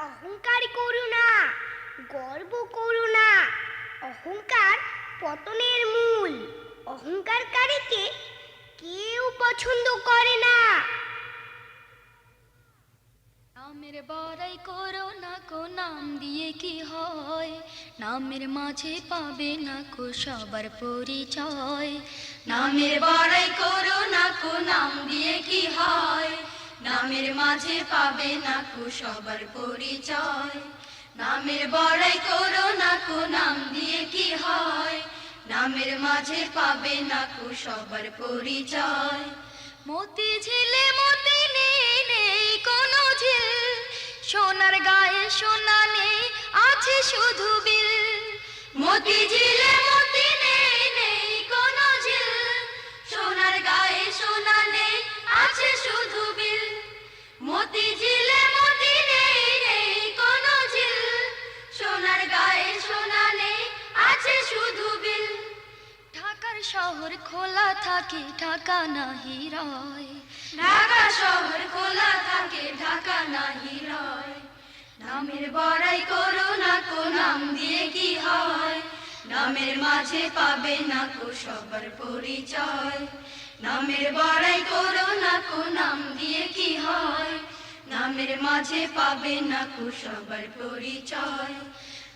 অহংকার করো না, গর্ব করো না। অহংকার পতনের মূল। অহংকারকারীকে কেউ পছন্দ করে না। নামের বড়াই করো না কো, নাম দিয়ে কি হয়? নামের মাঝে পাবে না কো সবার পরিচয়? নামের বড়াই নামের মাঝে পাবে না কো সবার পরিচয়। নামের বড়াই করো না কো, নাম দিয়ে কি হয়? নামের মাঝে পাবে না কো সবার পরিচয়। মতি ঝিলে মতি নেই নেই কোনো ঝিল। সোনার গায়ে সোনা নেই, আছে শুধু বিল। মতি ঝিলে শহর খোলা থাকে, ঢাকা নাহি রয়। ঢাকা শহর খোলা থাকে, ঢাকা নাহি রয়। নামের বড়াই করো না কো, নাম দিয়ে কি হয়? নামের মাঝে পাবে না কো সবার পরিচয়। নামের বড়াই নামের মাঝে পাবে না কো সবার পরিচয়।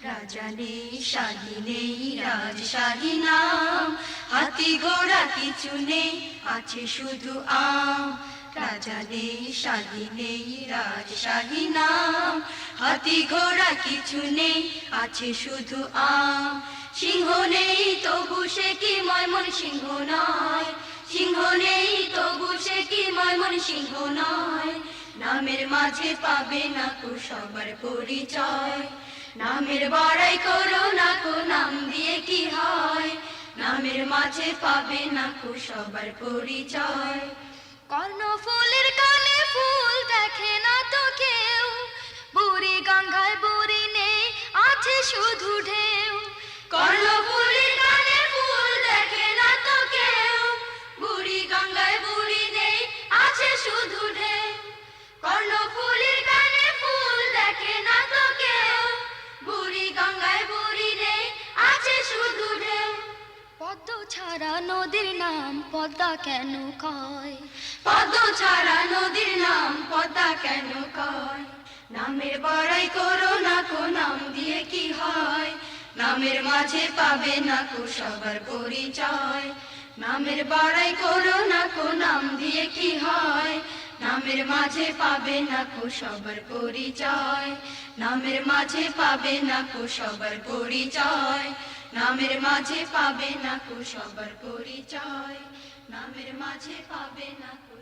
রাজা নেই, শাহী নেই, রাজশাহী নাম। হাতি ঘোড়া কিছু নেই, আছে শুধু আম। রাজা নেই, শাহী নেই, রাজশাহী নাম। হাতি ঘোড়া কিছু নেই, আছে শুধু আম। সিংহ নেই, তবু সে কি ময়মন সিংহ নয়। সিংহ নেই, তবু সে কি ময়মন সিংহ নয়। নামের মাঝে পাবে না কো সবার পরিচয়। নামের বড়াই করো না কো, নাম দিয়ে কি হয়? নামের মাঝে পাবে না কো সবার পরিচয়। কর্ণফুলের কানে ফুল দেখে না তো কেউ। বুড়ি গঙ্গায় বুড়ি নেই, আছে শুধু পদ্ম ছাড়া নদীর নাম পদ্মা কেন কয়? পদ্ম ছাড়া নদীর নাম পদ্মা কেন কয়? নামের বড়াই করো না কো, নাম দিয়ে কি হয়? নামের মাঝে পাবে না কো সবার পরিচয়। নামের বড়াই করো না কো, নাম দিয়ে কি হয়? নামের মাঝে পাবে না কো সবার পরিচয়। নামের মাঝে পাবে না কো সবার পরিচয়। নামের মাঝে পাবে না কো সবার পরিচয়। নামের মাঝে পাবে না কো